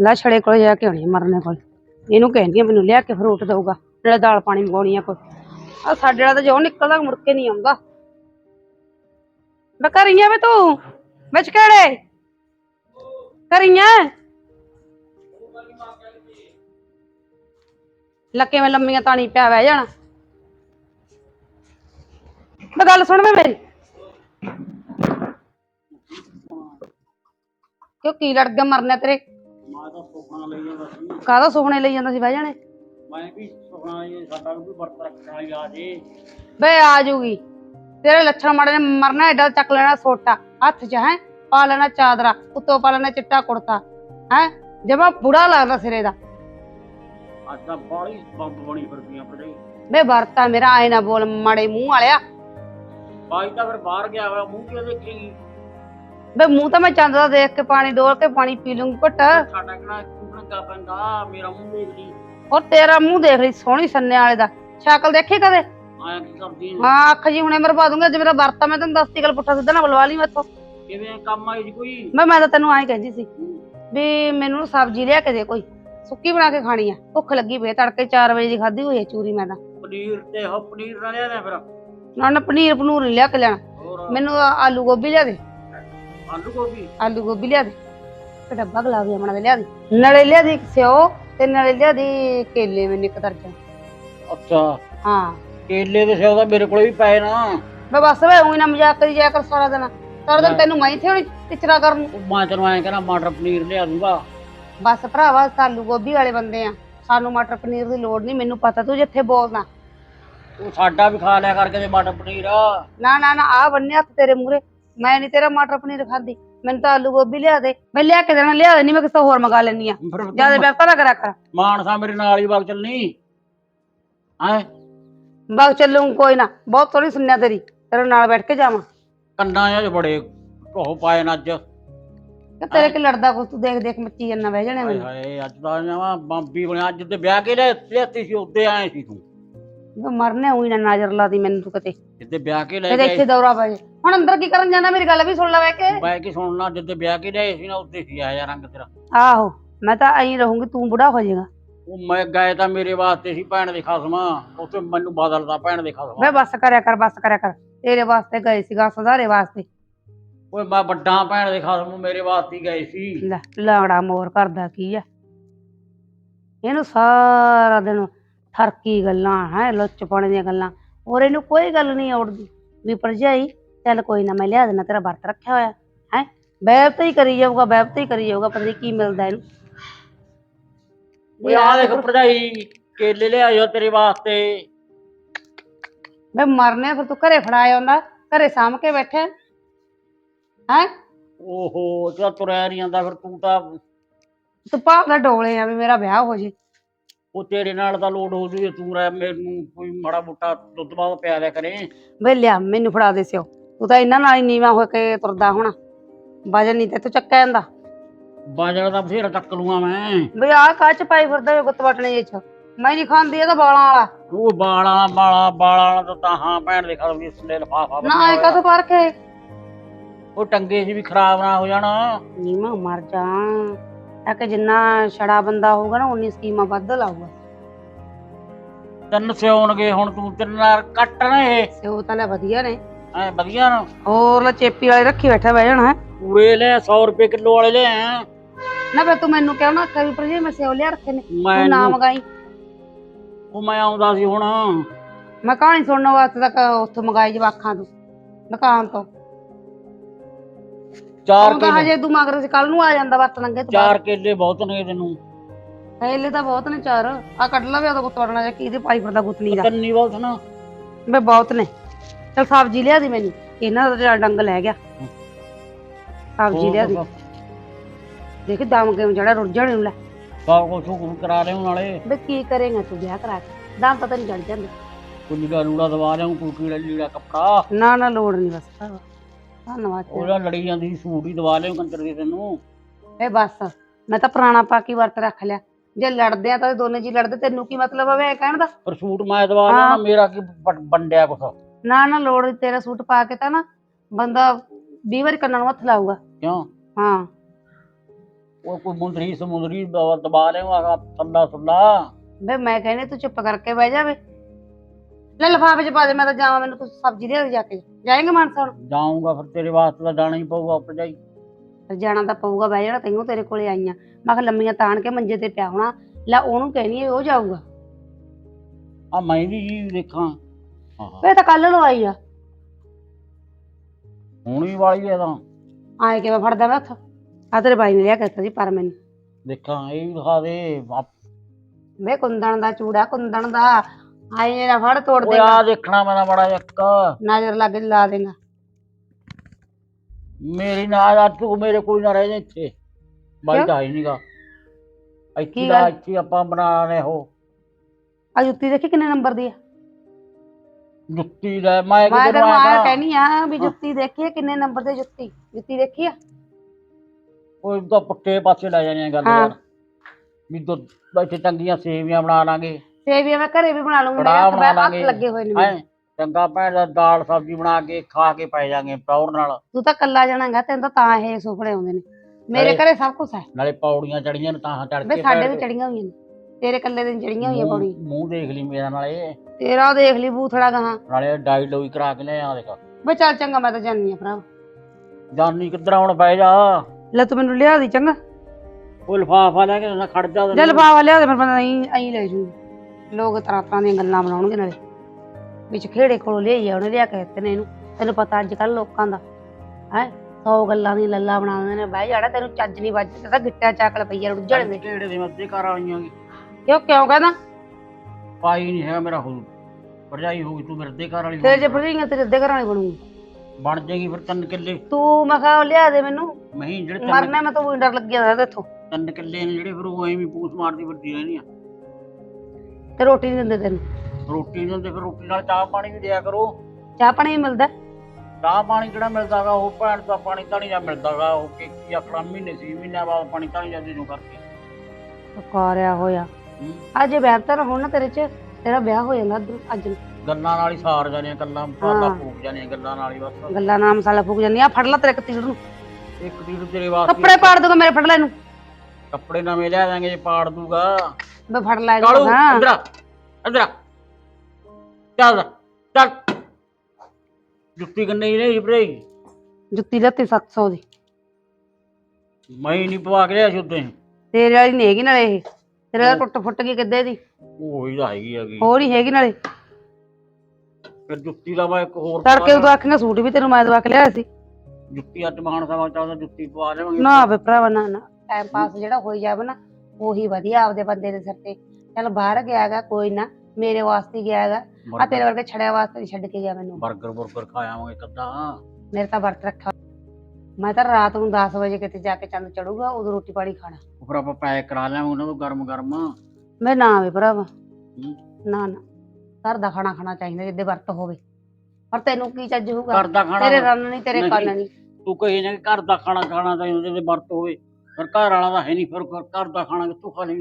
ਲਾ ਛੜੇ ਕੋਲ ਜਾ ਕੇ ਆਉਣੀ ਮਰਨੇ ਕੋਲ। ਇਹਨੂੰ ਕਹਿੰਦੀ ਆ ਮੈਨੂੰ ਲਿਆ ਕੇ ਫਰੂਟ ਦਊਗਾ, ਜਿਹੜਾ ਦਾਲ ਪਾਣੀ ਮੰਗਾਉਣੀ ਆ ਕੋਈ। ਆ ਸਾਡੇ ਵਾਲਾ ਤਾਂ ਜੋ ਨਿਕਲਦਾ ਮੁੜ ਕੇ ਨਹੀਂ ਆਉਂਦਾ। ਮੈਂ ਕਰੀਆਂ ਵੇ ਤੂੰ? ਵਿੱਚ ਕਿਹੜੇ? ਕਰੀਆਂ ਲੱਕੇ ਮੈਂ ਲੰਮੀਆਂ ਤਾਣੀ ਪਿਆ ਬਹਿ ਜਾਣਾ। ਮੈਂ ਗੱਲ ਸੁਣ ਵੇ ਮੇਰੀ। ਕਿਉਂ ਕੀ ਲੜ ਗਿਆ ਮਰਨੇ ਤੇਰੇ? ਮੈਂ ਤਾਂ ਸੁਪਨਾ ਲਈ ਜਾਂਦਾ ਸੀ? ਕਾਹਦਾ ਸੁਪਨੇ ਲਈ ਜਾਂਦਾ ਸੀ ਬਹਿ ਜਾਣੇ? ਮੈਂ ਵੀ ਸੁਪਨਾ ਇਹ ਸਾਡਾ ਵੀ ਕੋਈ ਵਰਤ ਰੱਖਣ ਵਾਲੀ ਆ ਜੇ। ਬੇ ਆ ਜੂਗੀ ਤੇਰੇ ਲੱਛਣ ਮਾੜੇ ਨੇ ਮਰਨਾ ਐਡਾ ਚੱਕ ਲੈਣਾ ਸੋਟਾ। ਹੱਥ 'ਚ ਹੈ ਪਾ ਲੈਣਾ ਚਾਦਰਾ ਉੱਤੋਂ ਪਾ ਲੈਣਾ ਚਿੱਟਾ ਕੁੜਤਾ। ਹੈ ਜਮਾ ਬੁੜਾ ਲੱਗਦਾ ਸਿਰੇ ਦਾ। ਅੱਜ ਤਾਂ ਬੰਬ ਬਣੀ ਫਿਰਦੀਆਂ ਪਰਦੇ ਬੇ ਵਰਤਾ ਮੇਰਾ ਆਏ ਨਾ ਬੋਲ ਮਾੜੇ ਮੂੰਹ ਵਾਲਿਆ। ਬਾਈ ਤਾਂ ਫਿਰ ਬਾਹਰ ਗਿਆ ਹੋਇਆ ਮੂੰਹ ਕਿਉਂ ਦੇਖੇਗੀ? ਬੇ ਮੂੰਹ ਤਾਂ ਮੈਂ ਚੰਦ ਦਾ ਦੇਖ ਕੇ ਪਾਣੀ ਡੋਲ ਕੇ ਪਾਣੀ ਪੀ ਲੂੰਗੀ ਘੁੱਟ। ਸਾਡਾ ਕਿਹੜਾ ਕੁੜੰਗਾ ਪੈਂਦਾ ਮੇਰਾ ਮੂੰਹ ਦੇਖ ਲਈ। ਔਰ ਤੇਰਾ ਮੂੰਹ ਦੇਖ ਲਈ ਸੋਹਣੀ ਸੰਨੇ ਵਾਲੇ ਦਾ। ਸ਼ਕਲ ਦੇਖੀ ਕਦੇ? ਆਇਆ ਕੀ ਕਰਦੀ ਆਂ? ਹਾਂ ਅੱਖ ਜੀ ਹੁਣੇ ਮਰਵਾ ਦੂੰਗਾ ਜੇ ਮੇਰਾ ਵਰਤਾ ਮੈਂ ਤੈਨੂੰ ਦੱਸਤੀ ਗੱਲ ਪੁੱਠਾ ਸਿੱਧਾ ਨਾ ਬੁਲਵਾ ਲਈ ਮੈਥੋਂ। ਕਿਵੇਂ ਕੰਮ ਆਈ ਜੀ ਕੋਈ? ਮੈਂ ਮੈਂ ਤਾਂ ਤੈਨੂੰ ਆਈ ਕਹਿੰਦੀ ਸੀ ਵੀ ਮੈਨੂੰ ਸਬਜ਼ੀ ਲਿਆ ਕੇ ਦੇ ਕੋਈ ਸੁੱਕੀ ਬਣਾ ਕੇ ਖਾਣੀ ਆ। ਭੁੱਖ ਲੱਗੀ ਪਈ ਆ, ਤੜਕੇ 4 ਵਜੇ ਦੀ ਖਾਧੀ ਹੋਈ ਹੈ ਚੂਰੀ ਮੈਂ ਤਾਂ। ਪਨੀਰ ਤੇ ਹੋ ਪਨੀਰ ਨਾ ਲਿਆ ਨਾ ਫਿਰ। ਨਾ ਨਾ ਪਨੀਰ ਪਨੂਰ ਨਹੀਂ ਲਿਆ ਕੇ ਲੈਣਾ ਹੋਰ। ਮੈਨੂੰ ਆ- ਆਲੂ ਗੋਭੀ ਲਿਆ ਦੇ। ਆਲੂ ਗੋਭੀ? ਆਲੂ ਗੋਭੀ ਲਿਆ ਦੇ। ਤੇ ਡੱਬਾ ਗੁਲਾਬ ਜਾਮਣਾ ਦੇ ਲਿਆ ਦੇ। ਨਾਲੇ ਲਿਆ ਦੀ ਸਿਓ ਤੇ ਨਾਲੇ ਲਿਆ ਦੀ ਕੇਲੇ ਮੈਨੂੰ ਇੱਕ ਦਰਜਨ ਅੱਛਾ। ਹਾਂ। ਕੇਲੇ ਦੇ ਸਿਓ ਤਾਂ ਮੇਰੇ ਕੋਲੇ ਵੀ ਪਏ ਨਾ। ਮੈਂ ਬਸ ਵੇ ਉਹੀ ਨਾ ਮਜ਼ਾਕ ਕਰੀ ਜਾਇਆ ਕਰ ਸਾਰਾ ਦਿਨ। ਸਾਰਾ ਦਿਨ ਤੈਨੂੰ ਮੈਂ ਹੀ ਥੋੜੀ ਟਿਚਰਾ ਕਰਨ। ਨੂੰ। ਉਹ ਮੈਂ ਤੈਨੂੰ ਐਂ ਕਹਿੰਦਾ ਮਟਰ ਪਨੀਰ ਲਿਆ ਦੂੰਗਾ। ਬਸ ਭਰਾਵਾ ਆਲੂ ਗੋਭੀ ਵਾਲੇ ਬੰਦੇ ਆ। ਸਾਨੂੰ ਮਟਰ ਪਨੀਰ ਦੀ ਲੋੜ ਨਹੀਂ ਮੈਨੂੰ ਪਤਾ ਤੂੰ ਜਿੱਥੇ ਬੋਲਦਾ। ਸਾਡਾ ਵੀ ਖਾ ਲਿਆ ਕਰਕੇ ਮਟਰ ਪਨੀਰ। ਨਾ ਨਾ ਨਾ ਆ ਬੰਨੇ ਹੱਥ ਤੇਰੇ ਮੂਰੇ ਮੈਂ ਨਹੀਂ ਤੇਰਾ ਮਟਰ ਪਨੀਰ ਖਾਦੀ ਮੈਨੂੰ ਤਾਂ ਆਲੂ ਗੋਭੀ ਲਿਆ ਦੇ ਮੈਂ ਲਿਆ ਕੇ ਦੇਣਾ ਲਿਆ ਦੇ ਨਹੀਂ ਮੈਂ ਕਿਸੇ ਹੋਰ ਮੰਗਾ ਲੈਣੀ ਆ ਫਿਰ ਤੂੰ ਜ਼ਿਆਦਾ ਵਿਅਕਤਾ ਨਾ ਕਰਿਆ ਕਰ। ਮਾਨਸਾ ਮੇਰੇ ਨਾਲ ਹੀ ਵਗ ਚੱਲਣੀ। ਐ ਬਾਗ ਚੱਲੂ ਕੋਈ ਨਾ ਬਹੁਤ ਥੋੜੀ ਸੁਣਿਆ ਤੇਰੀ ਤੇਰੇ ਨਾਲ ਬੈਠ ਕੇ ਜਾਵਾਂ। ਕੰਨਾਂ ਜਾਂ ਬੜੇ ਉਹ ਪਾਏ ਨਾ ਅੱਜ। ਕਿ ਤੇਰੇ ਕਿ ਲੜਦਾ ਕੁਛ ਤੂੰ ਦੇਖ ਦੇਖ ਮੱਚੀ ਜੰਨਾ ਬਹਿ ਜਾਣੇ ਹਾਏ ਮੈਨੂੰ। ਹਾਏ ਅੱਜ ਦਾ ਨਵਾਂ ਬੰਬੀ ਬਣਿਆ ਅੱਜ ਤੇ ਵਿਆਹ ਕੇ ਲੈ ਲਿਆਤੀ ਸੀ ਉੱਤੇ ਆਏ ਸੀ ਤੂੰ। ਮੈਂ ਮਰਨੇ ਹੋਈ ਨਾ ਨਜ਼ਰ ਲਾਦੀ ਮੈਨੂੰ ਤੂੰ ਕਿਤੇ। ਜਿੱਦੇ ਵਿਆਹ ਕੇ ਲੈ ਗਏ ਇੱਥੇ ਦੌਰਾ ਪੈ ਜੇ। ਹੁਣ ਅੰਦਰ ਕੀ ਕਰਨ ਜਾਣਾ ਮੇਰੀ ਗੱਲ ਵੀ ਸੁਣ ਲੈ ਕੇ। ਬੈ ਕੇ ਸੁਣਨਾ ਜਿੱਦੇ ਵਿਆਹ ਕੇ ਲਿਆਏ ਸੀ ਨਾ ਉੱਤੇ ਸੀ ਆਇਆ ਰੰਗ ਤੇਰਾ। ਆਹੋ ਮੈਂ ਤਾਂ ਐਂ ਰਹੂੰਗੀ ਤੂੰ ਬੁੜਾ ਹੋ ਜਾਏਗਾ। ਉਹ ਮੈਂ ਗਏ ਤਾਂ ਮੇਰੇ ਵਾਸਤੇ ਸੀ ਭੈਣ ਦੇ ਖਸਮਾ। ਉੱਥੇ ਮੈਨੂੰ ਬਦਲਦਾ ਭੈਣ ਦੇ ਖਸਮਾ। ਮੈਂ ਬੱਸ ਕਰਿਆ ਕਰ ਬੱਸ ਕਰਿਆ ਕਰ। ਤੇਰੇ ਵਾਸਤੇ ਗਏ ਸੀਗਾ ਸੁਧਾਰੇ ਵਾਸਤੇ। ਓਏ ਮੈਂ ਵੱਡਾ ਭੈਣ ਦੇ ਖਸਮ ਮੇਰੇ ਵਾਸਤੇ ਹੀ ਗਏ ਸੀ। ਲੈ ਲਾੜਾ ਮੋਰ ਕਰਦਾ ਕੀ ਆ। ਇਹਨੂੰ ਸਾਰਾ ਦਿਨ ਠਰਕੀ ਗੱਲਾਂ ਹੈ ਲੁੱਚਪਣ ਦੀਆਂ ਗੱਲਾਂ। ਔਰ ਇਹਨੂੰ ਕੋਈ ਗੱਲ ਨਹੀਂ ਆਉੜਦੀ। ਵੀ ਭਰਜਾਈ ਚੱਲ ਕੋਈ ਨਾ ਮੈਂ ਲਿਆ ਦੇਣਾ ਤੇਰਾ ਵਰਤ ਰੱਖਿਆ ਹੋਇਆ ਹੈ। ਬੈਬ ਤੇ ਹੀ ਕਰੀ ਜਾਊਗਾ ਬੈਬ ਤੇ ਹੀ ਕਰੀ ਜਾਊਗਾ ਪਤਾ ਨਹੀਂ ਕੀ ਮਿਲਦਾ ਇਹਨੂੰ। ਓਏ ਆ ਦੇਖ ਭਰਜਾਈ ਕੇਲੇ ਲਿਆਇਓ ਤੇਰੇ ਵਾਸਤੇ। ਮੈਂ ਮਰਨੇ ਫਿਰ ਤੂੰ ਘਰੇ ਫੜਾਇਆ ਹੁੰਦਾ ਘਰੇ ਸਾਂਭ ਕੇ ਬੈਠਾ। ਹੈ? ਓਹੋ ਚਾ ਤੁਰਿਆ ਨਹੀਂ ਜਾਂਦਾ ਫਿਰ ਤੂੰ ਤਾਂ ਤੂੰ ਭਾਵ ਦਾ ਡੋਲੇ ਆ ਵੀ ਮੇਰਾ ਵਿਆਹ ਹੋ ਜੇ। ਉਹ ਤੇਰੇ ਨਾਲ ਤਾਂ ਲੋਡ ਹੋ ਜੂ ਤੂੰ ਰਹਿ ਮੈਨੂੰ ਕੋਈ ਮਾੜਾ ਮੋਟਾ ਦੁੱਧ ਬਾਦ ਪਿਆ ਦਿਆ ਕਰੇ। ਵੇ ਲਿਆ ਮੈਨੂੰ ਫੜਾ ਦੇ ਸਿਓ। ਤੂੰ ਤਾਂ ਇਹਨਾਂ ਨਾਲ ਹੀ ਨੀਵਾ ਹੋ ਕੇ ਤੁਰਦਾ ਹੋਣਾ। ਵਜਨ ਨਹੀਂ ਤੇ ਤੂੰ ਚੱਕਿਆ ਜਾਂਦਾ। ਬਾਜਣ ਦਾ ਬਥੇਰਾ ਚੱਕ ਲੂੰਗਾ ਮੈਂ। ਬਈ ਆਹ ਕੱਚ ਪਾਈ ਫਿਰਦਾ ਵੇ ਗੁੱਤ ਵਟਣੇ ਇਹ ਚ? ਮੈਂ ਨਹੀਂ ਖਾਂਦੀ ਇਹਦਾ ਬਾਲਾਂ ਵਾਲਾ ਉਹ ਬਾਲਾਂ ਬਾਲਾਂ ਬਾਲਾਂ ਦਾ ਤਾਂ ਹਾਂ ਭੈਣ ਦੇ ਖਰ ਵੀ ਸਲੇ ਲਫਾਫਾ ਨਾ ਐ ਕਦੋਂ ਪਰ ਕੇ ਉਹ ਟੰਗੇ ਸੀ ਵੀ ਖਰਾਬ ਨਾ ਹੋ ਜਾਣਾ। ਨੀ ਮੈਂ ਮਰ ਜਾ। ਤਾਂ ਕਿ ਜਿੰਨਾ ਛੜਾ ਬੰਦਾ ਹੋਊਗਾ ਨਾ ਉਨੀ ਸਕੀਮਾਂ ਵੱਧ ਲਾਊਗਾ। ਤਿੰਨ ਸਿਉਣਗੇ ਹੁਣ ਤੂੰ ਤਿੰਨ ਨਾਲ ਕੱਟ ਨਾ ਇਹ। ਸਿਓ ਤਾਂ ਲੈ ਵਧੀਆ ਨੇ। ਐ ਵਧੀਆ ਨਾ। ਹੋਰ ਲੈ ਚੇਪੀ ਵਾਲੇ ਰੱਖੀ ਬੈਠਾ ਬਹਿ ਜਾਣਾ। ਹੈ ਪੂਰੇ ਲੈ 100 ਰੁਪਏ ਕਿਲੋ ਵਾਲੇ ਲੈ ਆ ਨਾ ਫਿਰ ਤੂੰ ਮੈਨੂੰ ਕਿਹਾ ਨਾ ਕਵੀ ਪਰ ਮੈਂ ਸਿਓ ਲਿਆ ਰੱਖੇ ਨੇ। ਮੈਂ ਤੂੰ ਨਾ ਮਗਾਈ। ਉਹ ਮੈਂ ਆਉਂਦਾ ਸੀ ਹੁਣ। ਮੈਂ ਕਹਾਣੀ ਸੁਣਨ ਵਾਸਤੇ ਤਾਂ ਕ- ਉੱਥੋਂ ਮੰਗਾਈ ਜਵਾਖਾਂ ਤੋਂ। ਦੁਕਾਨ ਤੋਂ। ਚਾਰ ਆਉਂਦਾ ਕਿਲੋ। ਹਜੇ ਤੂੰ ਮਗਰ ਸੀ ਕੱਲ ਨੂੰ ਆ ਜਾਂਦਾ ਵਰਤ ਲੰਗੇ ਤੋਂ ਚਾਰ ਕੇਲੇ ਬਹੁਤ ਨੇ ਤੈਨੂੰ। ਪਹਿਲੇ ਤਾਂ ਬਹੁਤ ਨੇ ਚਾਰ। ਆ ਕੱਢ ਲਵੇ ਉਹਦਾ ਗੁੱਤ ਵੜਨਾ ਜਾਂ ਕਿਹਦੇ ਪਾਈ ਫਿਰਦਾ ਗੁੱਤਨੀ ਦਾ ਕੰਨੀ ਬਹੁਤ ਨਾ। ਵੇ ਬਹੁਤ ਨੇ। ਚਲ ਸਬਜ਼ੀ ਲਿਆ ਦੀ ਮੈਨੂੰ। ਇਹਨਾਂ ਦਾ ਜਿਹੜਾ ਡੰਗ ਲੈ ਗਿਆ। ਸਬਜ਼ੀ ਲਿਆ ਦੀ। ਦੇਖ ਦਮ ਕਿਉਂ ਜਿਹੜਾ ਰੁੱਝ ਜਾਣੇ ਨੂੰ ਲੈ। ਸਭ ਕੁਝ ਹੁਕਮ ਕਰਾ ਲਿਓ ਨਾਲੇ। ਵੇ ਕੀ ਕਰੇਗਾ ਤੂੰ ਵਿਆਹ ਕਰਾ ਕੇ। ਦਮ ਪਤਾ ਨਹੀਂ ਚੜ ਜਾਂਦਾ। ਲੂੜਾ ਦਵਾ ਲਿਆਉਂ ਕੋਈ ਕੀੜਾ ਲੀੜਾ ਕੱਪੜਾ। ਨਾ ਨਾ ਲੋੜ ਨਹੀਂ ਬਸ। ਧੰਨਵਾਦ ਤੇਰਾ। ਉਹਦਾ ਲੜੀ ਜਾਂਦੀ ਸੀ ਸੂਟ ਹੀ ਦਵਾ ਲਿਆਉਂ ਕੰਜਰ ਦੀ ਤੈਨੂੰ। ਵੇ ਬਸ ਮੈਂ ਤਾਂ ਪੁਰਾਣਾ ਪਾ ਕੇ ਵਰਤ ਰੱਖ ਲਿਆ। ਜੇ ਲੜਦੇ ਆ ਤਾਂ ਦੋਨੇ ਜੀ ਲੜਦੇ ਤੈਨੂੰ ਕੀ ਮਤਲਬ ਆ ਵੇ ਕਹਿਣ ਦਾ? ਪਰ ਸੂਟ ਮੈਂ ਦਵਾ ਲਿਆ ਹਾਂ। ਮੇਰਾ ਕੀ ਵੰਡਿਆ ਕੁਛ? ਨਾ ਨਾ ਲੋੜ ਨੀ, ਤੇਰਾ ਸੂਟ ਪਾ ਕੇ ਤਾਂ ਨਾ ਬੰਦਾ 20 ਵਾਰੀ ਕੰਨਾਂ ਨੂੰ ਹੱਥ ਲਾਊਗਾ। ਕਿਉਂ? ਹਾਂ। ਉਹ ਕੋਈ ਮੁੰਦਰੀ ਸਮੁੰਦਰੀ ਦਵਾ ਦਬਾ ਲਿਆ ਥੱਲਾ ਥੱਲਾ ਵੇ ਮੈਂ ਕਹਿੰਦੀ ਤੂੰ ਚੁੱਪ ਕਰਕੇ ਬਹਿ ਜਾ ਵੇ ਲੈ ਲਫਾਫੇ ਚ ਪਾ ਦੇ ਮੈਂ ਤਾਂ ਜਾਵਾਂ ਮੈਨੂੰ ਤੂੰ ਸਬਜ਼ੀ ਦੇ ਦੇ ਜਾ ਕੇ। ਜਾਏਂਗੇ ਮਾਨਸਾ ਹੁਣ? ਜਾਊਂਗਾ ਫਿਰ ਤੇਰੇ ਵਾਸਤੇ ਤਾਂ ਜਾਣਾ ਹੀ ਪਊਗਾ ਭਰਜਾਈ ਫਿਰ ਜਾਣਾ ਤਾਂ ਪਊਗਾ ਬਹਿ ਜਾਣਾ ਤੈਨੂੰ ਤੇਰੇ ਕੋਲੇ ਆਈਆਂ। ਮੈਂ ਕਿਹਾ ਲੰਮੀਆਂ ਤਾਣ ਕੇ ਮੰਜੇ ਤੇ ਪਿਆ ਹੋਣਾ ਲੈ ਉਹਨੂੰ ਕਹਿਣੀ ਉਹ ਜਾਊਗਾ। ਆ ਮੈਂ ਵੀ ਜੀ ਦੇਖਾਂ। ਹਾਂ ਵੇ ਤਾਂ ਕੱਲ ਨੂੰ ਆਈ ਆ। ਹੁਣੀ ਵਾਲੀ ਹੈ ਤਾਂ। ਆਏ ਕਿਵੇਂ ਫੜਦਾ ਮੈਂ ਉੱਥੋਂ? ਆ ਤੇਰੇ ਬਾਈ ਨੇ ਲਿਆ ਕੇ ਦਿੱਤਾ ਸੀ ਪਰ ਮੈਨੂੰ। ਦੇਖਾਂ ਇਹ ਵੀ ਦਿਖਾ ਦੇ ਆਪ- ਵੇ ਕੁੰਦਣ ਦਾ ਚੂੜਾ ਕੁੰਦਣ ਦਾ। ਆਏ ਨਾ ਫੜ ਤੋੜ ਓਏ ਦੇਗਾ ਆ ਦੇਖਣਾ ਮੇਰਾ ਬੜਾ ਇੱਕ। ਨਜ਼ਰ ਲੱਗ ਲਾ ਦੇਗਾ ਮੇਰੀ ਨਾਲ ਆ ਤੂੰ ਮੇਰੇ ਕੋਲ ਨਾ ਰਹਿ ਜਾ ਇੱਥੇ। ਬਾਈ ਕਿਉਂ? ਤਾਂ ਹੀ ਨਹੀਂਗਾ। ਇੱਥੇ ਦਾ ਗੱਲ? ਇੱਥੇ ਆਪਾਂ ਬਣਾਣੇ ਹੋ। ਆ ਜੁੱਤੀ ਦੇਖੀ ਕਿੰਨੇ ਨੰਬਰ ਦੀ ਆ? ਜੁੱਤੀ ਲੈ ਮੈਂ ਮੈਂ ਕਿਤੇ ਤੈਨੂੰ ਆਇਆ ਆਇਆ ਕਹਿਨੀ ਆ ਵੀ ਜੁੱਤੀ ਦੇਖੀ ਆ ਕਿੰਨੇ ਨੰਬਰ ਦੀ ਜੁੱਤੀ? ਜੁੱਤੀ ਦੇਖੀ ਆ? ਕੋਈ ਤਾਂ ਪੁੱਟੇ ਪਾਸੇ ਲੈ ਜਾਣੀਆਂ ਗੱਲ ਹਾਂ। ਯਾਰ ਵੀ ਦੋ ਬੈਠੇ ਚੰਗੀਆਂ ਸੇਵੀਆਂ ਬਣਾ ਲਾਂਗੇ। ਸੇਵੀਆਂ ਮੈਂ ਘਰੇ ਵੀ ਬਣਾ ਲੂੰਗੀ ਕੜਾਹ ਹੱਥ ਬਣਾ ਹੱਥ ਲਾਂਗੇ। ਲੱਗੇ ਹੋਏ ਨੇ ਹੈ। ਚੰਗਾ ਭੈਣ ਦਾ ਦਾਲ ਸਬਜ਼ੀ ਬਣਾ ਕੇ ਖਾ ਕੇ ਪੈ ਜਾਾਂਗੇ ਟੌਰ ਨਾਲ। ਤੂੰ ਤਾਂ ਕੱਲਾ ਜਾਣਾਗਾ ਤੈਨੂੰ ਤਾਂ ਤਾਂ ਇਹ ਸੁਪਨੇ ਆਉਂਦੇ ਨੇ। ਮੇਰੇ ਘਰੇ ਸਭ ਕੁਝ ਹੈ। ਨਾਲੇ ਪੌੜੀਆਂ ਚੜੀਆਂ ਨੇ ਤਾਂ ਚੜ ਵੇ ਕੇ ਸਾਡੇ ਵੀ। ਚੜੀਆਂ ਹੋਈਆਂ ਨੇ। ਤੇਰੇ ਕੱਲੇ ਦਿਨ ਚੜੀਆਂ ਹੋਈਆਂ ਮੂੰਹ- ਪੌੜੀ ਮੂੰਹ ਦੇਖ ਲਈ ਮੇਰਾ ਨਾਲੇ। ਤੇਰਾ ਉਹ ਦੇਖ ਲਈ ਬੂਥੜਾ ਗਾਹਾਂ। ਨਾਲੇ ਡਾਈ ਡੋਈ ਕਰਾ ਕੇ ਲਿਆ ਦੇਖ। ਵੇ ਚੱਲ ਚੰਗਾ ਮੈਂ ਤਾਂ ਜਾਣੀ ਆ ਭਰਾ। ਜਾਨੀ ਕਿੱਧਰ ਹੁਣ ਬਹਿ ਜਾ। ਲੈ ਤੂੰ ਮੈਨੂੰ ਲਿਆ ਦੀ ਚੰਗਾ। ਉਹ ਲਫਾਫਾ ਲੈ ਕੇ ਨਾ ਖੜ ਜਾ ਲੈ ਲਫਾਵਾ ਲਿਆ ਦੇ ਮੈਂ ਪਤਾ ਨਹੀਂ ਐਂ ਲੈ ਜੂ ਲੋਕ ਤਰ੍ਹਾਂ ਤਰ੍ਹਾਂ ਦੀਆਂ ਗੱਲਾਂ ਬਣਾਉਣਗੇ ਨਾਲੇ। ਵਿੱਚ ਖੇੜੇ ਕੋਲੋਂ ਲਿਆਈ ਆ ਉਹਨੇ ਲਿਆ ਕੇ ਦਿੱਤੇ ਨੇ ਇਹਨੂੰ। ਤੈਨੂੰ ਪਤਾ ਅੱਜ ਕੱਲ ਲੋਕਾਂ ਦਾ ਹੈ? ਸੌ ਗੱਲਾਂ ਦੀ ਲੱਲਾ ਬਣਾ ਦਿੰਦੇ ਨੇ। ਬਹਿ ਜਾਣਾ ਤੈਨੂੰ ਚੱਜ ਨਹੀਂ ਵੱਜਦੀ ਤਾਂ ਗਿੱਟਿਆ ਚਾਕਲ ਪਈਆ ਰੁੱਝਣ ਦੇ। ਕਿਹੜੇ ਦੇ ਮੱਦੇ ਘਰ ਆਈਆਂ ਗੀ ਕਿਉਂ ਕਿਉਂ ਕਹਿੰਦਾ? ਪਾਈ ਨਹੀਂ ਹੈਗਾ ਮੇਰਾ ਹੋ ਭਰਜਾਈ ਹੋਊਗੀ ਤੂੰ ਮੇਰੇ ਦੇ ਘਰ ਵਾਲੀ ਤੇਰੇ ਜੇ ਤੇਰੇ ਅੱਧੇ ਘਰਾਂ ਵਾਲੀ ਬਣੂਗੀ। ਬਣ ਜਾਏਗੀ ਫਿਰ ਤਿੰਨ ਕਿੱਲੇ। ਤੂੰ ਮੈਂ ਕਿਹਾ ਲਿਆ ਦੇ ਮੈਨੂੰ। ਮਹੀਂ ਜਿਹੜੇ ਤਿੰਨ ਮਰਨਾ ਮੈਂ ਤਾਂ ਉਹ ਡਰ ਲੱਗਿਆ ਹੋਇਆ ਤੇਥੋਂ ਤਿੰਨ ਕਿੱਲੇ ਨੇ ਜਿਹੜੇ ਫਿਰ ਉਹ ਐਵੇਂ ਪੂਸ ਮਾਰਦੀ ਫਿਰਦੀ ਰਹਿੰਦੀ ਆ। ਤੇ ਰੋਟੀ ਨਹੀਂ ਦਿੰਦੇ ਤੈਨੂੰ। ਰੋਟੀ ਨੂੰ ਫਿਰ ਰੋਟੀ ਨਾਲ ਚਾਹ ਪਾਣੀ ਵੀ ਦਿਆ ਕਰੋ। ਚਾਹ ਪਾਣੀ ਵੀ ਮਿਲਦਾ? ਚਾਹ ਪਾਣੀ ਜਿਹੜਾ ਮਿਲਦਾਗਾ ਉਹ ਭੈਣ ਦਾ ਪਾਣੀ ਤਾਂ ਨਹੀਂ ਮਿਲਦਾਗਾ ਉਹ ਕਿ ਕੀ ਆਖਣਾ ਮਹੀਨੇ ਸੀ ਮਹੀਨਿਆਂ ਬਾਅਦ ਪਾਣੀ ਤਾਂ ਨਹੀਂ ਜਾਂਦੇ ਨੂੰ ਕਰਕੇ। ਕਾਰਿਆ ਹੋਇਆ ਹੂੰ। ਅੱਜ ਤਾਂ ਹੁਣ ਨਾ ਤੇਰੇ ਚ ਤੇਰਾ ਵਿਆਹ ਹੋ ਜਾਂਦਾ ਅੱਜ- ਅੱਜ ਨੂੰ। ਨਾਲ ਹੀ ਸਾਰ ਜਾਣੀਆਂ ਗੱਲਾਂ ਪਾਲਾ ਹਾਂ। ਫੂਕ ਜਾਣੀਆਂ ਗੱਲਾਂ ਨਾਲ ਹੀ ਬਸ। ਗੱਲਾਂ ਨਾਲ ਮਸਾਲਾ ਫੂਕ ਜਾਂਦੀ ਆ ਫੜ ਲੈ ਤੇਰੇ ਕਤੀੜ ਨੂੰ। ਇੱਕ ਦਿਨ ਤੇਰੇ ਵਾਸਤੇ ਕੱਪੜੇ ਪਾੜ ਦੂਗਾ ਮੇਰੇ ਫੜ ਲੈ ਇਹਨੂੰ। ਕੱਪੜੇ ਨਵੇਂ ਲਿਆ ਦਾਂਗੇ ਜੇ ਪਾੜ ਦੂਗਾ ਮੈਂ ਫੜ ਲੈ ਕਾਲੂ ਹਾਂ ਇੱਧਰ ਆ ਇੱਧਰ ਆ। ਚੱਲ ਚੱਲ। ਜੁੱਤੀ ਕੰਨੇ ਨਹੀਂ ਭਰੇ ਜੁੱਤੀ ਲੱਤੀ 700 ਦੀ। ਮੈਂ ਹੀ ਨਹੀਂ ਪਵਾ ਕੇ ਲਿਆ ਜੁੱਤੇ ਤੇਰੇ ਵਾਲੀ ਨਹੀਂ ਹੈਗੀ ਨਾਲੇ ਇਹ। ਤੇਰੇ ਵਾਲੀ ਟੁੱਟ ਫੁੱਟ ਗਈ ਕਿੱਦੇ ਦੀ? ਉਹ ਹੀ ਤਾਂ ਹੈਗੀ ਹੈਗੀ। ਹੋਰ ਨਹੀਂ ਹੈਗੀ ਨਾਲੇ। ਫਿਰ ਜੁੱਤੀ ਦਾ ਮੈਂ ਇੱਕ ਹੋਰ ਤੜਕੇ ਉਦੋਂ ਆਖੀਆਂ ਸੂਟ ਵੀ ਤੈਨੂੰ ਮੈਂ ਦਵਾ ਕੇ ਲਿਆ ਸੀ। ਜੁੱਤੀ ਅੱਜ ਮਾਨ ਸਾਹਿਬ ਚਾਹੁੰਦਾ ਜੁੱਤੀ ਪਵਾ ਦੇਵਾਂਗੇ। ਨਾ ਵੇ ਭਰਾਵਾ ਨਾ ਨਾ। ਟਾਈਮ ਪਾਸ ਜਿਹੜਾ ਹੋਈ ਜਾਵੇ ਨਾ ਉਹੀ ਵਧੀਆ ਆਪਦੇ ਬੰਦੇ ਦੇ ਸਿਰ ਤੇ। ਚੱਲ ਬਾਹਰ ਗਿਆਗਾ ਕੋਈ ਨਾ ਮੇਰੇ ਵਾਸਤੇ ਹੀ ਗਿਆਗਾ ਆ ਤੇਰੇ ਵਰਗੇ ਛੜਿਆ ਵਾਸਤੇ ਛੱਡ ਕੇ ਗਿਆ ਮੈਨੂੰ। 버ਗਰ 버ਗਰ ਖਾਇਆਵਾਂਗੇ ਕੱਦਾ ਮੇਰੇ ਤਾਂ ਵਰਤ ਰੱਖਾ ਮੈਂ ਤਾਂ ਰਾਤ ਨੂੰ 10 ਵਜੇ ਕਿਤੇ ਜਾ ਕੇ ਚੰਦ ਚੜੂਗਾ ਉਦੋਂ ਰੋਟੀ ਪਾਣੀ ਖਾਣਾ। ਫਿਰ ਆਪਾਂ ਪੈਕ ਕਰਾ ਲਿਆਵਾਂਗੇ ਉਹਨਾਂ ਤੋਂ ਗਰਮ ਗਰਮ ਮੈਂ ਨਾ ਵੇ ਭਰਾਵਾ। ਹੂੰ। ਨਾ ਨਾ। ਘਰ ਦਾ ਖਾਣਾ ਖਾਣਾ ਚਾਹੀਦਾ ਜਿੱਦੇ ਵਰਤ ਹੋਵੇ। ਪਰ ਤੈਨੂੰ ਕੀ ਚੱਜ ਹੋਊਗਾ? ਖਾਣਾ ਤੇਰੇ ਰੰਨ ਨਹੀਂ ਤੇਰੇ ਨਹੀਂ। ਕੰਨ ਨਹੀਂ। ਤੂੰ ਕਹੇ ਨਾ ਕਿ ਘਰ ਦਾ ਖਾਣਾ ਖਾਣਾ ਚਾਹੀਦਾ ਜਿਹਦੇ ਵਰਤ ਹੋਵੇ। ਪਰ ਘਰ ਵਾਲਾ ਤਾਂ ਹੈ ਨਹੀਂ ਫਿਰ ਘਰ- ਘਰ ਦਾ ਖਾਣਾ ਕਿੱਥੋਂ ਖਾ ਤੂੰ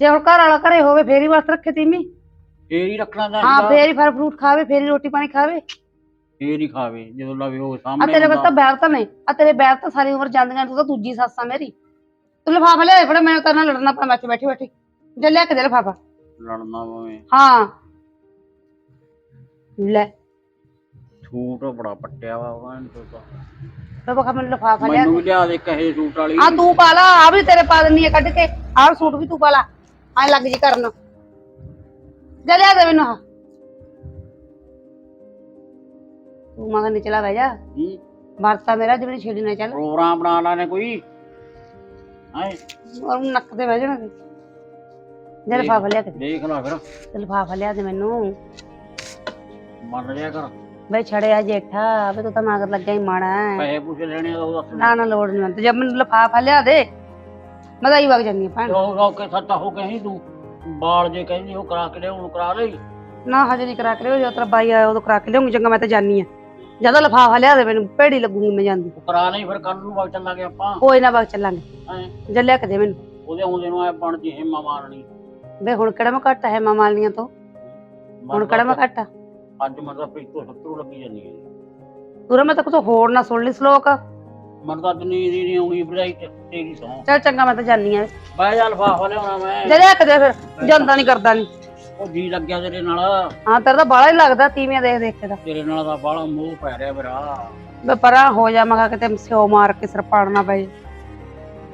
ਜੇ ਹੁਣ ਘਰ ਵਾਲਾ ਘਰੇ ਹੋਵੇ ਫੇਰ ਹੀ ਵਰਤ ਰੱਖੇ ਤੀਮੀ। ਫੇਰ ਹੀ ਰੱਖਣਾ ਹਾਂ ਚਾਹੀਦਾ ਫੇਰ ਹੀ ਫਲ ਫਰੂਟ ਖਾਵੇ ਫੇਰ ਹੀ ਰੋਟੀ ਪਾਣੀ ਖਾਵੇ। ਫੇਰ ਹੀ ਖਾਵੇ ਜਦੋਂ ਲਵੇ ਉਹ ਆ ਸਾਹਮਣੇ ਤੇਰੇ ਕੋਲ ਹੁੰਦਾ। ਬੈਰ ਤਾਂ ਨਹੀਂ ਆ ਤੇਰੇ ਬੈਰ ਤਾਂ ਸਾਰੀ ਉਮਰ ਜਾਂਦੀਆਂ ਤੂੰ ਤਾਂ ਦੂਜੀ ਸੱਸ ਆ ਮੇਰੀ। ਤੂੰ ਲਿਫਾਫਾ ਲਿਆ ਫੜਾ ਮੈਨੂੰ ਤਾਂ ਨਾਲ ਲੜਨਾ ਪਾ ਮੈਂ ਬੈਠੀ ਬੈਠੀ। ਜੇ ਲਿਆ ਕੇ ਦੇ ਲਿਫਾਫਾ। ਲੜਨਾ ਪਵੇ ਹਾਂ। ਲੈ। ਛੂਟ ਬੜਾ ਪੱਟਿਆ ਵਾ ਉਹਨਾਂ ਨੇ ਤਾਂ ਤੇ ਬਖਾ ਮੈਨੂੰ ਲਿਫਾਫਾ ਲਿਆ ਮੈਨੂੰ ਵੀ ਲਿਆ ਦੇ ਕਹੇ ਸੂਟ ਵਾਲੀ। ਆ ਤੂੰ ਪਾ ਲਾ ਆ ਵੀ ਤੇਰੇ ਪਾ ਦਿੰਨੀ ਆ ਕੱਢ ਕੇ। ਆਹ ਸੂਟ ਵੀ ਤੂੰ ਪਾ ਲਾ। ਐ ਲੱਗ ਜੀ ਕਰਨ। ਜਾ ਲਿਆ ਦੇ ਮੈਨੂੰ ਆ ਤੂੰ ਮਗਰ ਨਿਚਲਾ ਬਹਿ ਜਾ। ਹੂੰ? ਵਰਤਾ ਮੇਰਾ ਜਿਵੇਂ ਛੇੜੀ ਨਾ ਚੱਲ। ਪ੍ਰੋਗਰਾਮ ਬਣਾ ਲਾਣੇ ਕੋਈ। ਹੈ? ਔਰ ਉਹਨੂੰ ਨੱਕ ਤੇ ਬਹਿ ਜਾਣਾ। ਤੇ ਜੇ ਲਿਫਾਫਾ ਲਿਆ ਕੇ ਦੇ। ਦੇਖ ਲੈ ਫਿਰ। ਤੇ ਲਿਫਾਫਾ ਲਿਆ ਦੇ ਮੈਨੂੰ। ਮੰਨ ਲਿਆ ਕਰ। ਬਈ ਛੜਿਆ ਜੇਠਾ ਵੇ ਤੂੰ ਤਾਂ ਮਗਰ ਲੱਗਾ ਹੀ ਮਾੜਾ ਹੈ। ਪੈਸੇ ਪੂਸੇ ਲੈਣੇ ਉਹ ਦੱਸ ਨਾ ਨਾ ਲੋੜ ਨਹੀਂ ਤੇ ਜਦ ਮੈਨੂੰ ਲਿਫਾਫਾ ਲਿਆ ਦੇ ਮੈਂ ਤਾਂ ਹੀ ਵਗ ਜਾਂਦੀ ਆ ਭੈਣ। ਉਹ ਉਹ ਕੇ ਸੱਤਾ ਹੋ ਕੇ ਹੀ ਤੂੰ ਬਾਲ ਜੇ ਕਹਿੰਦੀ ਉਹ ਕਰਾ ਕੇ ਲਿਆ ਉਹਨੂੰ ਕਰਾ ਲਈ। ਨਾ ਹਜੇ ਨਹੀਂ ਕਰਾ ਕੇ ਲਿਓ ਜਦੋਂ ਤੇਰਾ ਬਾਈ ਆਇਆ ਉਦੋਂ ਕਰਾ ਕੇ ਲਿਆਉਂਗੀ ਚੰਗਾ ਮੈਂ ਤਾਂ ਜਾਨੀ ਆ। ਜਦੋਂ ਲਿਫਾਫਾ ਲਿਆ ਦੇ ਮੈਨੂੰ ਭੇੜੀ ਲੱਗੂਗੀ ਮੈਂ ਜਾਂਦੀ। ਉਹ ਕਰਾ ਲਈ ਫਿਰ ਕੱਲ ਨੂੰ ਵਗ ਚੱਲਾਂਗੇ ਆਪਾਂ। ਕੋਈ ਨਾ ਵਗ ਚੱਲਾਂਗੇ। ਹੈਂ। ਜੇ ਲਿਆ ਕੇ ਦੇ ਮੈਨੂੰ। ਉਹਦੇ ਆਉਂਦੇ ਨੂੰ ਆ ਬਣ ਜੀ ਹਿੰਮਾ ਮਾਰਨੀ। ਵੇ ਹੁਣ ਕਿਹੜਾ ਮੈਂ ਘੱਟ ਹੈ ਮਾਮਾਲੀਆਂ ਤੋਂ? ਹੁਣ ਕਿਹੜਾ ਮੈਂ ਘੱਟ ਆ? ਅੱਜ ਮਤਲਬ ਪੀਤੋ ਸੱਤਰੂ ਲੱਗੀ ਜਾਂਦੀ ਹੈ ਤੁਰੇ ਮੈਂ ਤਾਂ ਕੁਝ ਹੋਰ ਨਾ ਸੁਣ ਲਈ ਸਲੋਕ। ਮਨ ਤਾਂ ਨੀਂਦ ਹੀ ਨਹੀਂ ਆਉਣੀ ਤੇ ਤੇਰੀ ਤੋਂ ਚੱਲ ਚੰਗਾ ਮੈਂ ਤਾਂ ਜਾਨੀ ਆ। ਬਹਿ ਜਾ ਲਫਾਫਾ ਲਿਆਉਣਾ ਮੈਂ। ਜੇ ਲਿਆ ਕੇ ਦੇ ਫਿਰ ਜਾਂਦਾ ਨਹੀਂ ਕਰਦਾ ਨਹੀਂ ਉਹ ਜੀ ਲੱਗਿਆ ਤੇਰੇ ਨਾਲ। ਹਾਂ ਤੇਰਾ ਤਾਂ ਬਾਹਲਾ ਹੀ ਲੱਗਦਾ ਤੀਵੀਆਂ ਦੇਖ ਦੇਖ ਕੇ ਤਾਂ। ਤੇਰੇ ਨਾਲ ਤਾਂ ਬਾਹਲਾ ਮੋਹ ਪੈ ਰਿਹਾ ਮੇਰਾ। ਮੈਂ ਪਰਾਂ ਹੋ ਜਾ ਮੈਂ ਕਿਹਾ ਕਿਤੇ ਸਿਓ ਮਾਰ ਕੇ ਸਿਰ ਪਾੜਨਾ ਪਏ।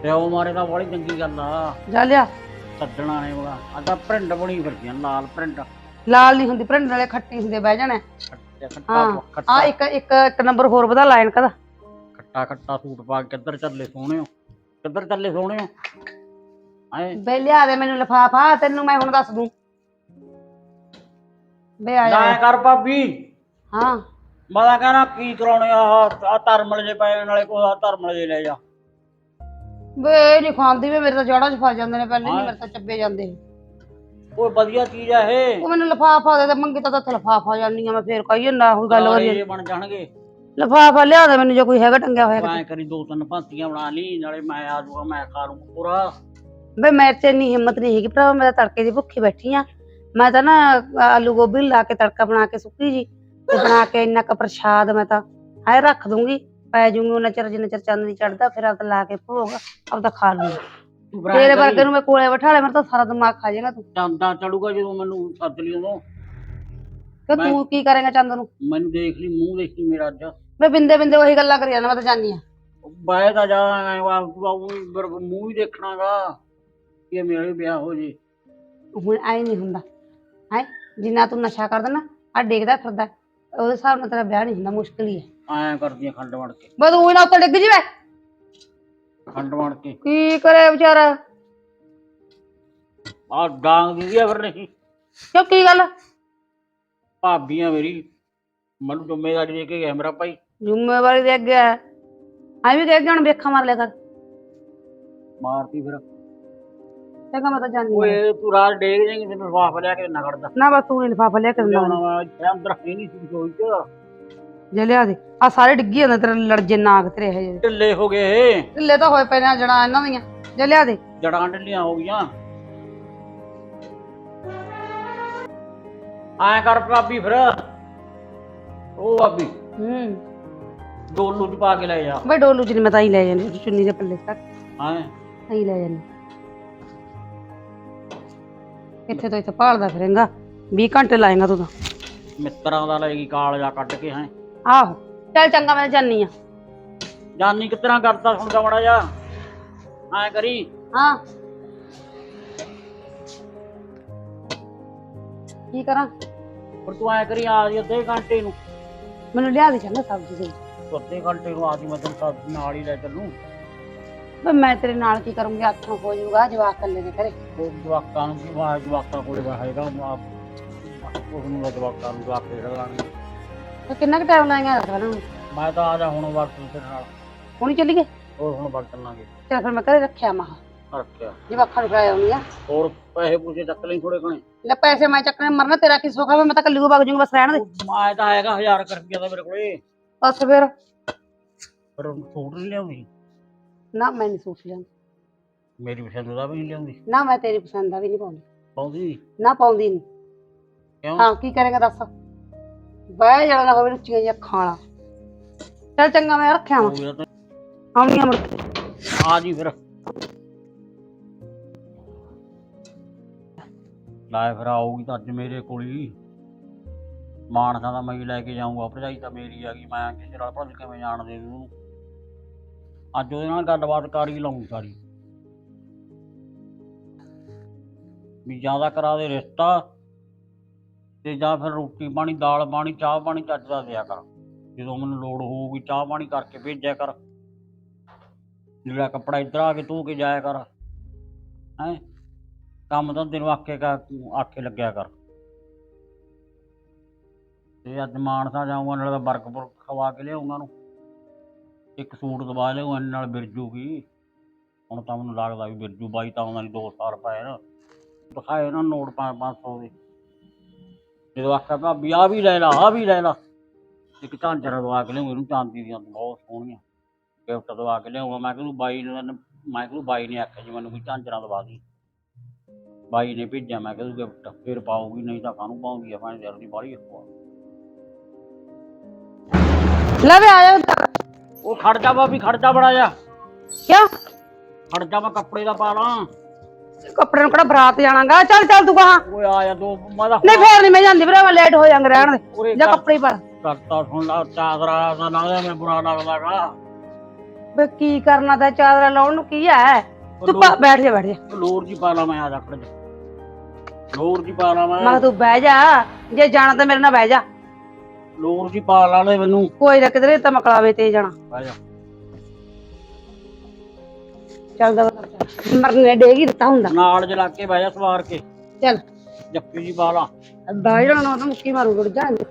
ਤੇ ਉਹ ਮਾਰੇ ਤਾਂ ਬੜੀ ਚੰਗੀ ਗੱਲ ਆ। ਜਾ ਲਿਆ। ਸੱਜਣਾ ਨੇ ਉਹਦਾ ਅੱਧਾ ਪ੍ਰਿੰਟ ਬਣੀ ਫਿਰਦੀਆਂ ਲਾਲ ਪ੍ਰਿੰਟ। ਲਾਲ ਨਹੀਂ ਹੁੰਦੀ ਭਰਿੰਡ ਵਾਲੇ ਖੱਟੀ ਹੁੰਦੇ ਬਹਿ ਜਾਣਾ। ਖੱਟਾ ਹਾਂ। ਖੱਟਾ। ਆ ਖੱਟਾ ਇੱਕ ਇੱਕ ਇੱਕ ਨੰਬਰ ਹੋਰ ਵਧਾ ਲਾਇਨ ਕਦਾ ਖੱਟਾ ਖੱਟਾ ਸੂਟ ਪਾ ਕੇ ਕਿੱਧਰ ਚੱਲੇ ਸੋਹਣੇ ਹੋ? ਕਿੱਧਰ ਚੱਲੇ ਸੋਹਣੇ ਹੋ? ਆਏ। ਬੇ ਲਿਆ ਦੇ ਮੈਨੂੰ ਲਫਾਫਾ ਤੈਨੂੰ ਮੈਂ ਹੁਣ ਦੱਸ ਦੂੰ। ਬੇ ਆ ਜਾ ਲੈ ਕਰ ਭਾਬੀ। ਹਾਂ। ਮੈਂ ਤਾਂ ਕਹਿਣਾ ਕੀ ਕਰਾਉਣੇ ਆ ਆ ਧਰਮਲ ਜੇ ਪਏ ਨਾਲੇ ਕੋ ਆ ਧਰਮਲ ਜੇ ਲੈ ਜਾ। ਬੇ ਨਹੀਂ ਖਾਂਦੀ ਵੇ ਮੇਰੇ ਤਾਂ ਜੜਾਂ 'ਚ ਫਸ ਜਾਂਦੇ ਨੇ ਪਹਿਲੇ ਨਹੀਂ ਮੇਰੇ ਤਾਂ ਚੱਬੇ ਜਾਂਦੇ। ਕੋਈ ਵਧੀਆ ਚੀਜ਼ ਆ ਇਹ। ਉਹ ਮੈਨੂੰ ਲਫਾਫਾ ਦੇ ਦੇ ਮੰਗੀ ਤਾਂ ਤਾਂ ਲਫਾਫਾ ਜਾਨੀ ਆ ਮੈਂ ਫੇਰ ਕਹੀਏ ਨਾ ਕੋਈ ਗੱਲ ਕਰੀਏ ਜਿਹੇ ਬਣ ਜਾਣਗੇ। ਲਫਾਫਾ ਲਿਆ ਦੇ ਮੈਨੂੰ ਜੇ ਕੋਈ ਹੈਗਾ ਟੰਗਿਆ ਹੋਇਆ ਮੈਂ ਕਰੀ ਦੋ ਤਿੰਨ ਭਾਂਤੀਆਂ ਬਣਾ ਲਈ ਨਾਲੇ ਮੈਂ ਆ ਜਾਊਗਾ ਮੈਂ ਲੂੰ ਪੂਰਾ। ਬੇ ਮੇਰੇ ਚ ਇੰਨੀ ਹਿੰਮਤ ਨਹੀਂ ਹੈਗੀ ਭਰਾ ਮੈਂ ਤਾਂ ਤੜਕੇ ਦੀ ਭੁੱਖੀ ਬੈਠੀ ਆ। ਮੈਂ ਤਾਂ ਨਾ ਆਲੂ ਗੋਭੀ ਲਾ ਕੇ ਤੜਕਾ ਬਣਾ ਕੇ ਸੁੱਕੀ ਜੀ ਤੇ ਬਣਾ ਕੇ ਇੰਨਾ ਕ ਪ੍ਰਸ਼ਾਦ ਮੈਂ ਤਾਂ ਹਾਏ ਰੱਖ ਦੂੰਗੀ। ਪੈ ਜੂੰਗੀ ਉਹਨਾਂ ਚਿਰ ਜਿੰਨਾ ਚਿਰ ਚੰਦ ਨਹੀਂ ਚੜਦਾ ਫਿਰ ਆਪ ਲਾ ਕੇ ਭੋਗ ਆਪ ਤਾਂ ਖਾ ਲੂੰਗੀ ਤੇਰੇ। ਵਰਗੇ ਨੂੰ ਮੈਂ ਕੋਲੇ ਬਿਠਾ ਲਿਆ ਮੇਰਾ ਤਾਂ ਸਾਰਾ ਦਿਮਾਗ ਖਾ ਜਾਏਗਾ ਤੂੰ। ਚੰਦਾ ਚੜੂਗਾ ਜਦੋਂ ਮੈਨੂੰ ਸੱਦ ਲਈ ਉਦੋਂ ਕਿ ਮੈਂ- ਤੂੰ ਕੀ ਕਰੇਂਗਾ ਚੰਦ ਨੂੰ? ਮੈਨੂੰ ਦੇਖ ਲਈ ਮੂੰਹ ਦੇਖ ਮੇਰਾ ਅੱਜ। ਮੈਂ ਬਿੰਦੇ ਬਿੰਦੇ ਉਹੀ ਗੱਲਾਂ ਕਰੀ ਜਾਂਦਾ ਮੈਂ ਤਾਂ ਜਾਨੀ ਆ ਬਾਏ ਤਾਂ ਜਾ ਐਂ ਵਾ ਬਾਬੂ ਫਿਰ ਮੂੰਹ ਹੀ ਦੇਖਣਾਗਾ ਕਿ ਮੇਰੇ ਵਿਆਹ ਹੋ ਜੇ। ਹੁਣ ਐ ਨਹੀਂ ਹੁੰਦਾ। ਹੈ? ਜਿੰਨਾ ਤੂੰ ਨਸ਼ਾ ਕਰਦਾ ਨਾ ਆ ਡੇਗਦਾ ਫਿਰਦਾ ਉਹਦੇ ਹਿਸਾਬ ਨਾਲ ਤੇਰਾ ਵਿਆਹ ਨਹੀਂ ਹੁੰਦਾ ਮੁਸ਼ਕਿਲ ਹੀ ਹੈ। ਐਂ ਕਰਦੀਆਂ ਖੰਡ ਬਣ ਕੇ। ਬਸ ਉਹ ਨਾ ਉੱਤੇ ਡਿੱਗ ਜਵੇ। ਖੰਡ ਬਣ ਕੇ। ਕੀ ਕਰੇ ਵਿਚਾਰਾ? ਆ ਡਾਂਗ ਦੀ ਆ ਫਿਰ ਨਹੀਂ। ਕਿਉਂ ਕੀ ਗੱਲ? ਭਾਬੀਆਂ ਮੇਰੀ ਮੈਨੂੰ ਜ਼ਿੰਮੇਵਾਰੀ ਦੇ ਕੇ ਗਿਆ ਮੇਰਾ ਭਾਈ। ਜ਼ਿੰਮੇਵਾਰੀ ਦੇ ਅੱਗੇ ਹੈ। ਐ ਵੀ ਕਹਿ ਗਿਆ ਹੁਣ ਵੇਖਾਂ ਮਾਰ ਲਿਆ ਕਰ। ਮਾਰਤੀ ਫਿਰ। ਚੰਗਾ ਮੈਂ ਤਾਂ ਜਾਣੀ ਓਏ ਤੂੰ ਰਾਤ ਡੇਗ ਜਾਏਂਗੀ ਤੈਨੂੰ ਲਫਾਫਾ ਲਿਆ ਕੇ ਨਾ ਖੜਦਾ ਨਾ ਬਸ ਤੂੰ ਲਿਫਾਫਾ ਲਿਆ ਕੇ ਦਿੰਦਾ। ਲਿਆਉਣਾ ਵਾ ਅੰਦਰ ਹੈ ਨਹੀਂ ਸੀ ਕੋਈ ਚ। ਜੇ ਲਿਆ ਦੇ। ਆ ਸਾਰੇ ਡਿੱਗੀ ਜਾਂਦੇ ਤੇਰੇ ਲੜਜੇ ਨਾਗ ਤੇਰੇ ਇਹ ਜਿਹੇ। ਢਿੱਲੇ ਹੋ ਗਏ। ਢਿੱਲੇ ਤਾਂ ਹੋਏ ਪਏ ਨੇ ਜੜਾਂ ਇਹਨਾਂ ਦੀਆਂ। ਜੇ ਲਿਆ ਦੇ। ਜੜਾਂ ਢਿੱਲੀਆਂ ਹੋ ਗਈਆਂ। ਐਂ ਕਰ ਭਾਬੀ ਫਿਰ। ਉਹ ਭਾਬੀ ਹੂੰ। ਡੋਲੂ ਚ ਪਾ ਕੇ ਲੈ ਜਾ। ਬਈ ਡੋਲੂ ਚ ਨੀ ਮੈਂ ਤਾਂ ਹੀ ਲੈ ਜਾਂਦੀ ਚੁੰਨੀ ਦੇ ਪੱਲੇ ਤੱਕ। ਹਾਂ ਹੀ ਲੈ ਜਾਂਦੀ। ਇੱਥੇ ਤੋਂ ਇੱਥੇ ਭਾਲਦਾ ਫਿਰੇਂਗਾ। 20 ਘੰਟੇ ਲਾਏਗਾ ਤੂੰ ਤਾਂ। ਮਿੱਤਰਾਂ ਦਾ ਲੈਗੀ ਕਾਲਜਾ ਕੱਢ ਕੇ ਹੈ। ਆਹੋ ਚੱਲ ਚੰਗਾ ਮੈਂ ਜਾਨੀ ਆ। ਜਾਨੀ ਤਰ੍ਹਾਂ ਕਰਦਾ ਸੁਣਦਾ ਮੜਾ ਜਾ ਐਂ ਕਰੀ। ਹਾਂ। ਕੀ ਕਰਾਂ? ਫਿਰ ਤੂੰ ਐਂ ਕਰੀ ਆ ਜੀ ਅੱਧੇ ਘੰਟੇ ਨੂੰ। ਮੈਨੂੰ ਲਿਆ ਦੇ ਚੰਗਾ ਸਬਜ਼ੀ ਦੇ ਤੂੰ ਅੱਧੇ ਘੰਟੇ ਨੂੰ ਆ ਜੀ ਮੈਂ ਤੈਨੂੰ ਸਬਜ਼ੀ ਨਾਲ ਹੀ ਲੈ ਚੱਲੂ। ਬਈ ਮੈਂ ਤੇਰੇ ਨਾਲ ਕੀ ਕਰੂੰਗੀ ਹੱਥੋਂ ਹੋ ਜਾਊਗਾ ਜਵਾਕ ਕੱਲੇ ਨੇ ਘਰੇ। ਉਹ ਜਵਾਕਾਂ ਨੂੰ ਜਵਾਕਾਂ ਕੋਲੇ ਹੈਗਾ ਮਾਂ ਉਸ ਨੂੰ ਤਾਂ ਜਵਾਕਾਂ ਨੂੰ ਖੇਡ ਲਾਂਗੇ ਤੇ ਕਿੰਨਾ ਕੁ ਟਾਈਮ ਲਾਏਗਾ? ਰੱਖ ਨੂੰ ਮੈਂ ਤਾਂ ਆ ਜਾ ਹੁਣ ਵਕਤ ਤੇਰੇ ਨਾਲ। ਹੁਣੀ ਚੱਲੀਏ? ਹੋਰ ਹੁਣ ਵਕਤ ਚੱਲਾਂਗੇ ਚੱਲ ਫਿਰ ਮੈਂ ਘਰੇ ਰੱਖਿਆ ਮਹਾ ਰੱਖਿਆ। ਜਵਾਕਾਂ ਨੂੰ ਫੜਾਇਆ ਆਉਂਦੀ ਆ ਹੋਰ ਪੈਸੇ ਪੂਸੇ ਚੱਕ ਲਈ ਥੋੜੇ ਕਣੇ ਲੈ ਪੈਸੇ ਮੈਂ ਚੱਕਣੇ ਮਰਨਾ ਤੇਰਾ ਕੀ ਸੁੱਖ ਮੈਂ ਤਾਂ ਕੱਲੀ ਕੋ ਵਗ ਜੂੰਗਾ ਬਸ ਰਹਿਣ ਦੇ। ਮੈਂ ਤਾਂ ਹੈਗਾ 1000 ਰੁਪਇਆ ਦਾ ਮੇਰੇ ਕੋਲੇ। ਬਸ ਫਿਰ। ਪਰ ਸੂਟ ਨਹੀਂ ਲਿਆਉਂਦੀ। ਨਾ ਮੈਂ ਨਹੀਂ ਸੂਟ ਲਿਆਉਂਦੀ। ਮੇਰੀ ਪਸੰਦ ਦਾ ਵੀ ਨਹੀਂ ਲਿਆਉਂਦੀ। ਨਾ ਮੈਂ ਤੇਰੀ ਪਸੰਦ ਦਾ ਵੀ ਨਹੀਂ ਪਾਉਂਦੀ। ਪਾਉਂਦੀ ਨੀ। ਨਾ ਪਾਉਂਦੀ ਨਹੀਂ ਕਿਉਂ? ਹਾਂ ਕੀ ਕਰੇਗਾ ਦੱਸ। ਬਹਿ ਜਾਣਾ ਨਾ ਹੋਵੇ ਉੱਚੀਆਂ ਜਿਹੀਆਂ ਖਾਣਾ ਚੱਲ ਚੰਗਾ ਮੈਂ ਰੱਖਿਆ ਵਾ। ਹੋ ਗਿਆ ਤਾਂ। ਆਉਣੀ ਅਮਰ ਆ ਜੀ ਫਿਰ। ਲਾਇ ਫਿਰ ਆਊਗੀ ਤਾਂ ਅੱਜ ਮੇਰੇ ਕੋਲ ਹੀ। ਮਾਨਸਾ ਦਾ ਮੈਂ ਹੀ ਲੈ ਕੇ ਜਾਊਂਗਾ ਭਰਜਾਈ ਤਾਂ ਮੇਰੀ ਆ ਗਈ। ਮੈਂ ਕਿਸੇ ਨਾਲ ਭੱਜ ਕਿਵੇਂ ਜਾਣ ਦੇ ਦੂੰ ਉਹਨੂੰ? ਅੱਜ ਉਹਦੇ ਨਾਲ ਗੱਲਬਾਤ ਕਰ ਹੀ ਲਊਂ ਸਾਰੀ। ਵੀ ਜ਼ਿਆਦਾ ਕਰਾ ਦੇ ਰਿਸ਼ਤਾ। ਤੇ ਜਾਂ ਫਿਰ ਰੋਟੀ ਪਾਣੀ, ਦਾਲ ਪਾਣੀ, ਚਾਹ ਪਾਣੀ ਚੱਜ ਦਾ ਦਿਆ ਕਰ। ਜਦੋਂ ਮੈਨੂੰ ਲੋੜ ਹੋਊਗੀ ਚਾਹ ਪਾਣੀ ਕਰਕੇ ਭੇਜਿਆ ਕਰ। ਜਿਹੜਾ ਕੱਪੜਾ ਇੱਧਰ ਆ ਕੇ ਧੋ ਕੇ ਜਾਇਆ ਕਰ। ਹੈ? ਕੰਮ ਤਾਂ ਤੈਨੂੰ ਆਖੇ ਕਾ, ਆਖੇ ਲੱਗਿਆ ਕਰ। ਤੇ ਅੱਜ ਮਾਨਸਾ ਜਾਊਂਗਾ, ਨਾਲੇ ਤਾਂ ਬਰਕ ਬੁਰਕ ਖਵਾ ਕੇ ਲਿਆਉਂਗਾ ਨੂੰ ਇੱਕ ਸੂਟ ਦਵਾ ਲਿਆਉਂ ਇਹਨਾਂ ਨਾਲ ਬਿਰਜੂਗੀ ਹੁਣ ਤਾਂ ਮੈਨੂੰ ਲੱਗਦਾ ਵੀ ਬਿਰਜੂ ਬਾਈ ਤਾਂ ਉਹਨਾਂ ਦੀ 2 ਸਾਲ ਪਏ ਨਾ। ਦਿਖਾਏ ਨਾ ਨੋਟ 500 ਦੇ। ਜਦੋਂ ਆਖਿਆ ਭਾਬੀ ਆ ਵੀ ਲੈ ਲਾ ਆ ਵੀ ਲੈ ਲਾ। ਇੱਕ ਝਾਂਜਰਾ ਦਵਾ ਕੇ ਲਿਆਉਂ ਇਹਨੂੰ ਚਾਂਦੀ ਦੀਆਂ ਬਹੁਤ ਸੋਹਣੀਆਂ। ਗਿਫਟ ਦਵਾ ਕੇ ਲਿਆਉਂਗਾ ਮੈਂ ਕਿਹਾ ਬਾਈ ਨੇ ਮੈਂ ਕਿਹਾ ਬਾਈ ਨੇ ਆਖਿਆ ਜੀ ਮੈਨੂੰ ਕੋਈ ਝਾਂਜਰਾਂ ਦਵਾ ਦੀ। ਬਾਈ ਨੇ ਭੇਜਿਆ ਮੈਂ ਕਿਹਾ ਗਿਫਟ। ਫਿਰ ਪਾਉਗੀ ਨਹੀਂ ਤਾਂ ਕਾਹਨੂੰ ਪਾਉਂਗੀ ਆ ਭਾਵੇਂ ਜਰ ਦੀ ਬਾਹਲੀ ਅਖਵਾ ਲੈ ਵੇ ਆ ਜਾ। ਉਹ ਖੜ ਜਾ ਬਾਬੀ ਖੜ ਜਾ ਬੜਾ ਜਾ ਕਿਉਂ? ਖੜ ਜਾ ਮੈਂ ਕੱਪੜੇ ਦਾ ਪਾ ਲਾਂ। ਕੱਪੜੇ ਨੂੰ ਕਿਹੜਾ ਬਰਾਤ ਜਾਣਾਗਾ? ਚੱਲ ਚੱਲ ਤੂੰ ਕਹਾਂ ਓਏ ਆ ਜਾ ਦੋ ਮੈਂ ਤਾਂ ਨਹੀਂ ਫੇਰ ਨਹੀਂ ਮੈਂ ਜਾਂਦੀ ਮੈਂ ਲੇਟ ਹੋ ਜਾਂਗਾ ਰਹਿਣ ਦੇ। ਜਾਂ ਕੱਪੜੇ ਪਾ। ਕਰਤਾ ਸੁਣ ਲਾ ਚਾਦਰਾ ਦਾ ਨਾ ਮੈਂ ਬੁਰਾ ਲੱਗਦਾਗਾ ਵੇ ਕੀ ਕਰਨਾ ਤਾਂ ਚਾਦਰਾ ਲਾਉਣ ਨੂੰ ਕੀ ਹੈ? ਤੂੰ ਬੈਠ ਜਾ ਬੈਠ ਜਾ। ਲੋਰ ਜੀ ਪਾ ਲਾ ਮੈਂ ਆ ਜਾ ਜਾ। ਲੋਰ ਜੀ ਪਾ ਲਾ ਮੈਂ। ਮੈਂ ਤੂੰ ਬਹਿ ਜਾ ਜੇ ਜਾਣਾ ਤਾਂ ਮੇਰੇ ਨਾਲ ਬਹਿ ਜਾ। ਲੋਰ ਜੀ ਪਾ ਲਾ ਲੈ ਮੈਨੂੰ। ਕੋਈ ਨਾ ਕਿਧਰੇ ਤਾਂ ਮਕਲਾਵੇ ਤੇ ਜਾਣਾ। ਆ ਜਾ। ਚੱਲਦਾ ਮਰਨੇ ਡੇਗੀ ਦਿੱਤਾ ਹੁੰਦਾ। ਨਾਲ ਜਲਾ ਕੇ ਬਹਿ ਜਾ ਸਵਾਰ ਕੇ। ਚੱਲ। ਜੱਫੀ ਜੀ ਪਾ ਲਾ। ਬਹਿ ਜਾਣਾ ਨਾ ਤਾਂ ਮੁੱਕੀ ਮਾਰੂ ਗੁੜ ਜਾਣਗੇ